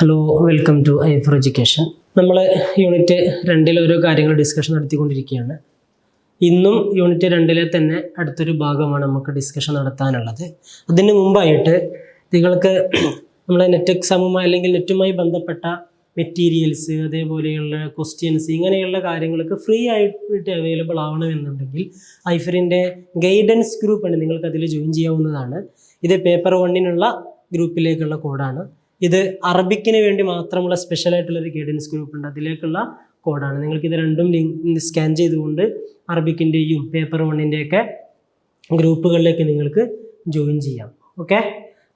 Hello welcome to I four education നമ്മൾ unit രണ്ടിൽ ഓരോ കാര്യങ്ങൾ ഡിസ്കഷൻ നടത്തിക്കൊണ്ടിരിക്കുകയാണ്. ഇന്നും യൂണിറ്റ് രണ്ടിലെ തന്നെ അടുത്തൊരു ഭാഗമാണ് നമുക്ക് ഡിസ്കഷൻ നടത്താനുള്ളത്. അതിന് മുമ്പായിട്ട് നിങ്ങൾക്ക് നമ്മളെ നെറ്റ് എക്സാമുമായി അല്ലെങ്കിൽ നെറ്റുമായി ബന്ധപ്പെട്ട മെറ്റീരിയൽസ് അതേപോലെയുള്ള ക്വസ്റ്റ്യൻസ് ഇങ്ങനെയുള്ള കാര്യങ്ങൾക്ക് ഫ്രീ ആയിട്ട് അവൈലബിൾ ആവണമെന്നുണ്ടെങ്കിൽ ഐഫറിന്റെ ഗൈഡൻസ് ഗ്രൂപ്പ് ഗ്രൂപ്പാണ് നിങ്ങൾക്ക് അതിൽ ജോയിൻ ചെയ്യാവുന്നതാണ്. ഇത് പേപ്പർ വണ്ണിനുള്ള ഗ്രൂപ്പിലേക്കുള്ള കോഡാണ് ഇത് അറബിക്കിന് വേണ്ടി മാത്രമുള്ള സ്പെഷ്യൽ ആയിട്ടുള്ള ഒരു ഗൈഡൻസ് ഗ്രൂപ്പ് ഉണ്ട്. അതിലേക്കുള്ള കോഡാണ് നിങ്ങൾക്ക് ഇത് രണ്ടും ലിങ്ക് സ്കാൻ ചെയ്തുകൊണ്ട് അറബിക്കിന്റെയും പേപ്പർ വണ്ണിന്റെയൊക്കെ ഗ്രൂപ്പുകളിലേക്ക് നിങ്ങൾക്ക് ജോയിൻ ചെയ്യാം. ഓക്കെ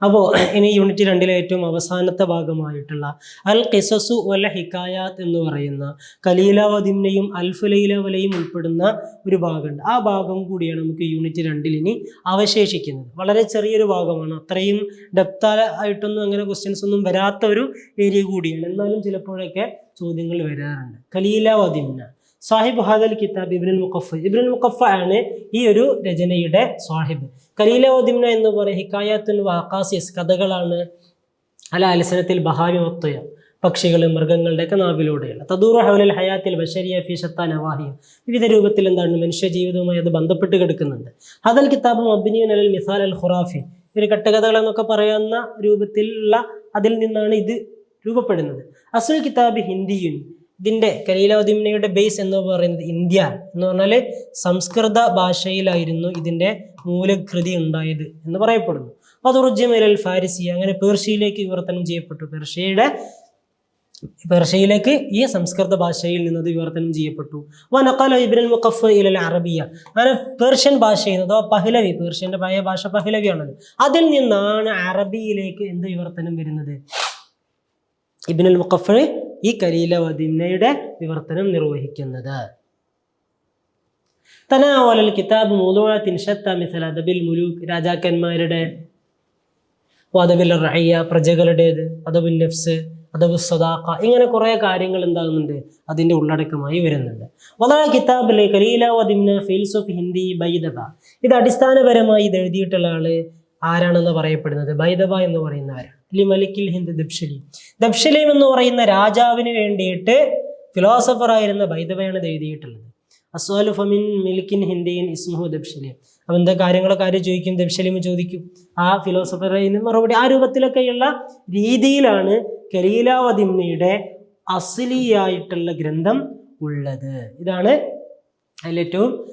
അപ്പോൾ ഇനി യൂണിറ്റ് രണ്ടിലെ ഏറ്റവും അവസാനത്തെ ഭാഗമായിട്ടുള്ള അൽ ഖിസസു വല ഹിക്കായാത്ത് എന്ന് പറയുന്ന കലീല വദിമിനെയും അൽഫുലൈല അൽഫുലൈലവലയും ഉൾപ്പെടുന്ന ഒരു ഭാഗമുണ്ട്. ആ ഭാഗം കൂടിയാണ് നമുക്ക് യൂണിറ്റ് രണ്ടിൽ ഇനി അവശേഷിക്കുന്നത്. വളരെ ചെറിയൊരു ഭാഗമാണ്. അത്രയും ഡെപ്ത ആയിട്ടൊന്നും അങ്ങനെ ക്വസ്റ്റ്യൻസ് ഒന്നും വരാത്ത ഒരു ഏരിയ കൂടിയാണ്. എന്നാലും ചിലപ്പോഴൊക്കെ ചോദ്യങ്ങൾ വരാറുണ്ട്. കലീലാവതിന്ന സാഹിബ് ഹാദൽ കിതാബ് ഇബ്നുൽ മുഖഫ്. ഇബ്നുൽ മുഖഫ ആണ് ഈ ഒരു രചനയുടെ സാഹിബ്. കലീല കലീലവദിമ്ന എന്ന് പറയും ഹിക്കായത്തുൽ വാക്കാസിയസ് കഥകളാണ് അല അലസനത്തിൽ ബഹാവി മൊത്തയ പക്ഷികൾ മൃഗങ്ങളുടെയൊക്കെ നാവിലൂടെയുള്ള. തദൂർ ഹൗലൽ ഹയാത്തിൽ ബഷരിയ ഫി അവാഹിയ വിവിധ രൂപത്തിൽ എന്താണ് മനുഷ്യ ജീവിതവുമായി അത് ബന്ധപ്പെട്ട് കിടക്കുന്നുണ്ട്. ഹദൽ കിതാബ് മബ്നിയുൻ അലൽ മിസാൽ അൽ ഖുറാഫി. ഒരു കെട്ടുകഥകൾ എന്നൊക്കെ പറയുന്ന രൂപത്തിലുള്ള അതിൽ നിന്നാണ് ഇത് രൂപപ്പെടുന്നത്. അസുൽ കിതാബ് ഹിന്ദിയുൻ ഇതിന്റെ കലീലവദിമ്നയുടെ ബേസ് എന്ന് പറയുന്നത് ഇന്ത്യ എന്ന് പറഞ്ഞാൽ സംസ്കൃത ഭാഷയിലായിരുന്നു ഇതിന്റെ മൂലകൃതി ഉണ്ടായത് എന്ന് പറയപ്പെടുന്നു. അതുറുജ്യമൽ ഫാരിസി അങ്ങനെ പേർഷ്യയിലേക്ക് വിവർത്തനം ചെയ്യപ്പെട്ടു. പേർഷ്യയുടെ പേർഷ്യയിലേക്ക് ഈ സംസ്കൃത ഭാഷയിൽ നിന്നത് വിവർത്തനം ചെയ്യപ്പെട്ടു. വനക്കാല ഇബ്നുൽ മുഖഫ് ഇലൽ അറബിയ. അങ്ങനെ പേർഷ്യൻ ഭാഷയിൽ നിന്ന് അഥവാ പഹ്ലവി പേർഷ്യന്റെ പഴയ ഭാഷ പഹ്ലവിയാണല്ലോ അതിൽ നിന്നാണ് അറബിയിലേക്ക് എന്ത് വിവർത്തനം വരുന്നത്? ഇബിനുൽ മുഖഫ് ഈ കലീല വദിന്നയുടെ വിവർത്തനം നിർവഹിക്കുന്നത്. തനാവലൽ കിതാബ് മൂലോഴത്തിൻ ഷത്ത മിസൽ അദബിൽ മുലൂക്ക് രാജാക്കന്മാരുടെ വദബിൽ റഹയ്യ പ്രജകളുടേത് അദബുൽ നഫ്സ് അദബു സദാഖ ഇങ്ങനെ കുറേ കാര്യങ്ങൾ എന്താകുന്നുണ്ട് അതിന്റെ ഉള്ളടക്കമായി വരുന്നുണ്ട്. വളരെ കിതാബിലെ കലീല വദിന്ന ഫീൽസ് ഓഫ് ഹിന്ദി ബൈദബ ഇത് അടിസ്ഥാനപരമായി ഇത് എഴുതിയിട്ടുള്ള ആൾ ആരാണെന്ന് പറയപ്പെടുന്നത്? ബൈദബ എന്ന് പറയുന്നവരാണ് ലി മലിക്കിൽ ഹിന്ദ് ദബ്ഷലീം ദബ്ഷലീം എന്ന് പറയുന്ന രാജാവിന് വേണ്ടിയിട്ട് ഫിലോസഫറായിരുന്ന ബൈദവയാണ് ഇത് എഴുതിയിട്ടുള്ളത്. അസ്വാലു ഫമിൻ മിൽക്കിൻ ഹിന്ദിയൻ ഇസ്മുഹു ദബ്ഷലീം അപ്പം എന്താ കാര്യങ്ങളൊക്കെ ആര് ചോദിക്കും? ദബ്ഷലീം ചോദിക്കും. ആ ഫിലോസഫറെ മറുപടി ആ രൂപത്തിലൊക്കെയുള്ള രീതിയിലാണ് കലീലാവതിമ്മയുടെ അസലിയായിട്ടുള്ള ഗ്രന്ഥം ഉള്ളത്. ഇതാണ് അതിലേറ്റവും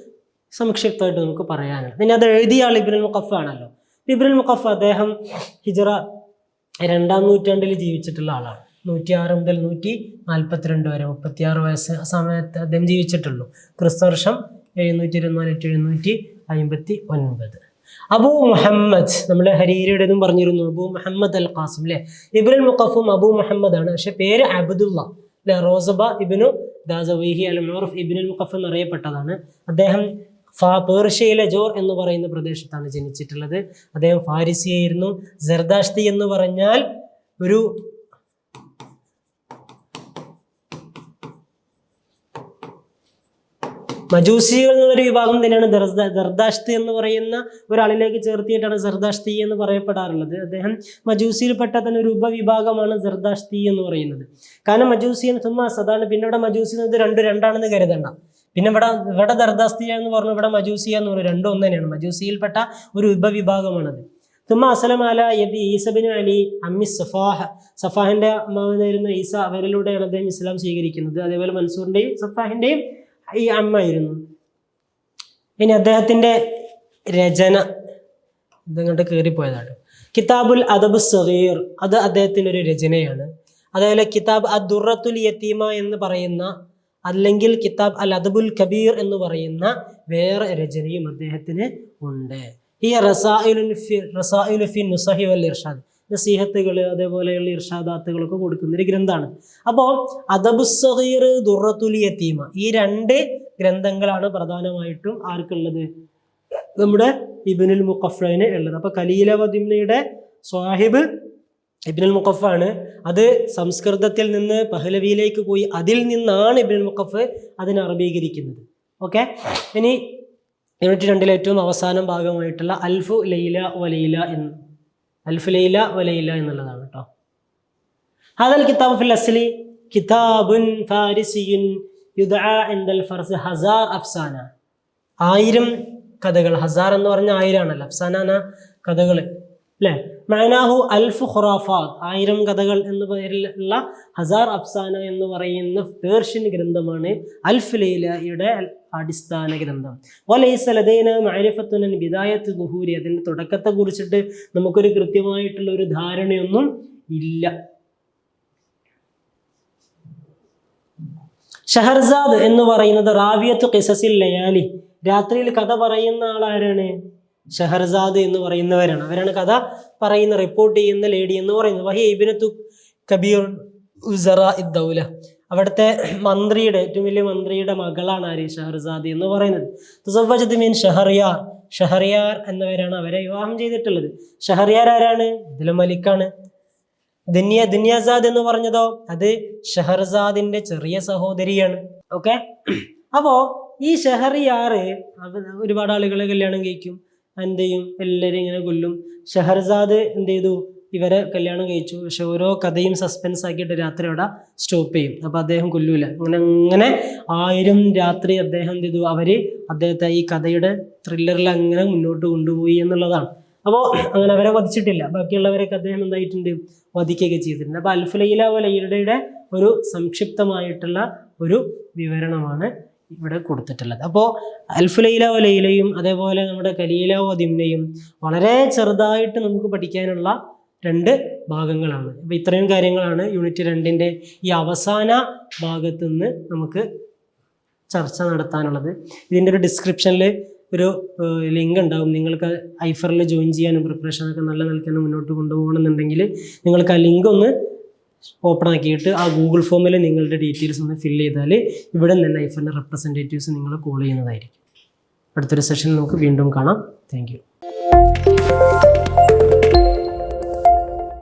സംക്ഷിപ്തമായിട്ട് നമുക്ക് പറയാനുള്ളത്. പിന്നെ അത് എഴുതിയ ആൾ ഇബ്നുൽ മുഖഫ് ആണല്ലോ. ഇബ്നുൽ മുഖഫ് അദ്ദേഹം ഹിജറ രണ്ടാം നൂറ്റാണ്ടിൽ ജീവിച്ചിട്ടുള്ള ആളാണ്. നൂറ്റി ആറ് മുതൽ നൂറ്റി നാൽപ്പത്തിരണ്ട് വരെ മുപ്പത്തിയാറ് വയസ്സ് ആ സമയത്ത് അദ്ദേഹം ജീവിച്ചിട്ടുള്ളൂ. ക്രിസ്തുവർഷം എഴുന്നൂറ്റി ഇരുപത്തിനാല് എഴുന്നൂറ്റി അമ്പത്തി ഒൻപത് അബൂ മുഹമ്മദ് നമ്മൾ ഹരീരയുടേതും പറഞ്ഞിരുന്നു അബൂ മുഹമ്മദ് അൽ ഖാസിം അല്ലേ ഇബ്രുൽ മുഖഫും അബൂ മുഹമ്മദ് ആണ് പക്ഷെ പേര് അബ്ദുള്ള അല്ലെ റോസബ ഇബിനു ദാസവൈഹി അൽ മുറഫ് ഇബിനുൽ മുഖഫ് എന്നറിയപ്പെട്ടതാണ്. അദ്ദേഹം ഫാ പേർഷ്യയിലെ ജോർ എന്ന് പറയുന്ന പ്രദേശത്താണ് ജനിച്ചിട്ടുള്ളത്. അദ്ദേഹം ഫാരിസിയായിരുന്നു. ജർദാഷ്തി എന്ന് പറഞ്ഞാൽ ഒരു മജൂസികൾ എന്നുള്ളൊരു വിഭാഗം തന്നെയാണ് ദർദ ദർദാഷ്തി എന്ന് പറയുന്ന ഒരാളിലേക്ക് ചേർത്തിയിട്ടാണ് ജർദാഷ്തി എന്ന് പറയപ്പെടാറുള്ളത്. അദ്ദേഹം മജൂസിയിൽപ്പെട്ട തന്നെ ഒരു ഉപവിഭാഗമാണ് ജർദാഷ്തി എന്ന് പറയുന്നത്. കാരണം മജൂസി എന്ന് തുമ്മാസ് അതാണ് പിന്നെ ഇവിടെ മജൂസി എന്നത് രണ്ട് രണ്ടാണെന്ന് കരുതണ്ട. പിന്നെ ഇവിടെ ഇവിടെ ദർദാസ്തിയ എന്ന് പറഞ്ഞു ഇവിടെ മജൂസിയ എന്ന് പറഞ്ഞു രണ്ടും ഒന്ന് തന്നെയാണ്. മജൂസിയിൽപ്പെട്ട ഒരു ഉപവിഭാഗമാണത്. തുമ്മ അസലമാല യബി ഈസബിൻ അലി അമ്മി സഫാഹ. സഫാഹിന്റെ അമ്മാവനായിരുന്ന ഈസ അവരിലൂടെയാണ് അദ്ദേഹം ഇസ്ലാം സ്വീകരിക്കുന്നത്. അതേപോലെ മൻസൂറിന്റെയും സഫാഹിന്റെയും ഈ അമ്മായിരുന്നു ഇനി അദ്ദേഹത്തിന്റെ രചന ഇതങ്ങോട്ട് കയറിപ്പോയതാണ്. കിതാബുൽ അദബ് സഹീർ അത് അദ്ദേഹത്തിന്റെ ഒരു രചനയാണ്. അതേപോലെ കിതാബ് അദ്ദുറത്തുൽ യത്തീമ എന്ന് പറയുന്ന അല്ലെങ്കിൽ കിതാബ് അൽ അദബുൽ കബീർ എന്ന് പറയുന്ന വേറെ രചനയും അദ്ദേഹത്തിന് ഉണ്ട്. ഈ റസായിലുൻ ഫി റസായിലു ഫി നുസഹി വൽ ഇർഷാദ്. നസീഹത്തുകൾ അതേപോലെയുള്ള ഇർഷാദാത്തുകളൊക്കെ കൊടുക്കുന്ന ഒരു ഗ്രന്ഥമാണ്. അപ്പോൾ അദബു സഹീർ ദുറത്തുൽ യത്തീമ ഈ രണ്ട് ഗ്രന്ഥങ്ങളാണ് പ്രധാനമായിട്ടും ആർക്കുള്ളത്? നമ്മുടെ ഇബിനുൽ മുഖഫിന് ഉള്ളത്. അപ്പോൾ കലീലവദിമയുടെ സ്വാഹിബ് ഇബിനുൽ മുഖഫാണ്. അത് സംസ്കൃതത്തിൽ നിന്ന് പഹലവിയിലേക്ക് പോയി അതിൽ നിന്നാണ് ഇബിനുൽ മുഖഫ് അതിനെ അറബീകരിക്കുന്നത്. ഓക്കെ? ഇനി യൂണിറ്റ് രണ്ടിലെ ഏറ്റവും അവസാനം ഭാഗമായിട്ടുള്ള അൽഫു ലൈല വലൈല എന്ന്. അൽഫു ലൈല വലൈല എന്നുള്ളതാണ് കേട്ടോ ഹദൽ കിതാബ് ഫിൽ അസ്ലി കിതാബുൻ ഫാരിസിയുൻ ഫർസ് ഹസാർ അഫ്സാന. ആയിരം കഥകൾ. ഹസാർ എന്ന് പറഞ്ഞ ആയിരമാണല്ലോ അഫ്സാന കഥകൾ അല്ലേ മൈനാഹു അൽഫ് ഖുറാഫാത്ത് ആയിരം കഥകൾ എന്ന പേരിലുള്ള ഹസാർ അഫ്സാന എന്ന് പറയുന്ന പേർഷ്യൻ ഗ്രന്ഥമാണ് അൽഫ് ലൈലയുടെ അടിസ്ഥാന ഗ്രന്ഥം. വലൈസലതേന മാരിഫത്തുനൻ വിദായത്ത് ഗുഹൂരി അതിന്റെ തുടക്കത്തെ കുറിച്ചിട്ട് നമുക്കൊരു കൃത്യമായിട്ടുള്ള ഒരു ധാരണയൊന്നും ഇല്ല. ഷഹർസാദ് എന്ന് പറയുന്നത് റാവിയത്ത് ഖിസസിൽ ലയാലി രാത്രിയിൽ കഥ പറയുന്ന ആളാരാണ്? ഷഹർസാദ് എന്ന് പറയുന്നവരാണ്. അവരാണ് കഥ പറയുന്ന റിപ്പോർട്ട് ചെയ്യുന്ന ലേഡി എന്ന് പറയുന്നത്. വഹി ഇബിനത്തു കബീർ ഉസറ ഇദ്ദൗല അവിടുത്തെ മന്ത്രിയുടെ ഏറ്റവും വലിയ മന്ത്രിയുടെ മകളാണ് ആര്? ഷഹർസാദ് എന്ന് പറയുന്നത്. തുസവജത് മീൻ ഷഹറിയാർ ഷഹറിയാർ എന്നവരാണ് അവരെ വിവാഹം ചെയ്തിട്ടുള്ളത്. ഷഹറിയാർ ആരാണ്? ഇതിലും മലിക്കാണ്. ദുനിയ ദുനിയാസാദ് എന്ന് പറഞ്ഞതോ? അത് ഷഹർസാദിന്റെ ചെറിയ സഹോദരിയാണ്. ഓക്കെ അപ്പോ ഈ ഷഹറിയാറ് ഒരുപാട് ആളുകളെ കല്യാണം കഴിക്കും. എന്ത് ചെയ്യും എല്ലാവരും ഇങ്ങനെ കൊല്ലും. ഷഹർസാദ് എന്ത് ചെയ്തു ഇവരെ കല്യാണം കഴിച്ചു. പക്ഷെ ഓരോ കഥയും സസ്പെൻസ് ആക്കിയിട്ട് രാത്രി അവിടെ സ്റ്റോപ്പ് ചെയ്യും. അപ്പൊ അദ്ദേഹം കൊല്ലൂല. അങ്ങനെ അങ്ങനെ ആയിരം രാത്രി അദ്ദേഹം എന്ത് ചെയ്തു അവർ അദ്ദേഹത്തെ ഈ കഥയുടെ ത്രില്ലറിൽ അങ്ങനെ മുന്നോട്ട് കൊണ്ടുപോയി എന്നുള്ളതാണ്. അപ്പോൾ അങ്ങനെ അവരെ വധിച്ചിട്ടില്ല. ബാക്കിയുള്ളവരൊക്കെ അദ്ദേഹം എന്തായിട്ടുണ്ട്? വധിക്കുകയൊക്കെ ചെയ്തിട്ടുണ്ട്. അപ്പോൾ അൽഫുലയില വലയുടെ ഒരു സംക്ഷിപ്തമായിട്ടുള്ള ഒരു വിവരണമാണ് ഇവിടെ കൊടുത്തിട്ടുള്ളത്. അപ്പോൾ അൽഫുലൈല ലൈലയും അതേപോലെ നമ്മുടെ കലീല വദിമിനെയും വളരെ ചെറുതായിട്ട് നമുക്ക് പഠിക്കാനുള്ള രണ്ട് ഭാഗങ്ങളാണ്. അപ്പോൾ ഇത്രയും കാര്യങ്ങളാണ് യൂണിറ്റ് രണ്ടിന്റെ ഈ അവസാന ഭാഗത്തു നിന്ന് നമുക്ക് ചർച്ച നടത്താനുള്ളത്. ഇതിന്റെ ഒരു ഡിസ്ക്രിപ്ഷനിൽ ഒരു ലിങ്ക് ഉണ്ടാവും. നിങ്ങൾക്ക് ഐഫറിൽ ജോയിൻ ചെയ്യാനും പ്രിപ്പറേഷനൊക്കെ നല്ല നിലയ്ക്ക് മുന്നോട്ട് കൊണ്ടുപോകണമെന്നുണ്ടെങ്കിൽ നിങ്ങൾക്ക് ആ ലിങ്ക് ഒന്ന് ഓപ്പൺ ആക്കിയിട്ട് ആ ഗൂഗിൾ ഫോമിൽ നിങ്ങളുടെ ഡീറ്റെയിൽസ് ഒന്ന് ഫില്ല് ചെയ്താൽ ഇവിടെ നിന്ന് തന്നെ റെപ്രസെന്റേറ്റീവ്സ് നിങ്ങൾ കോൾ ചെയ്യുന്നതായിരിക്കും. അടുത്തൊരു സെഷനിൽ നമുക്ക് വീണ്ടും കാണാം. താങ്ക്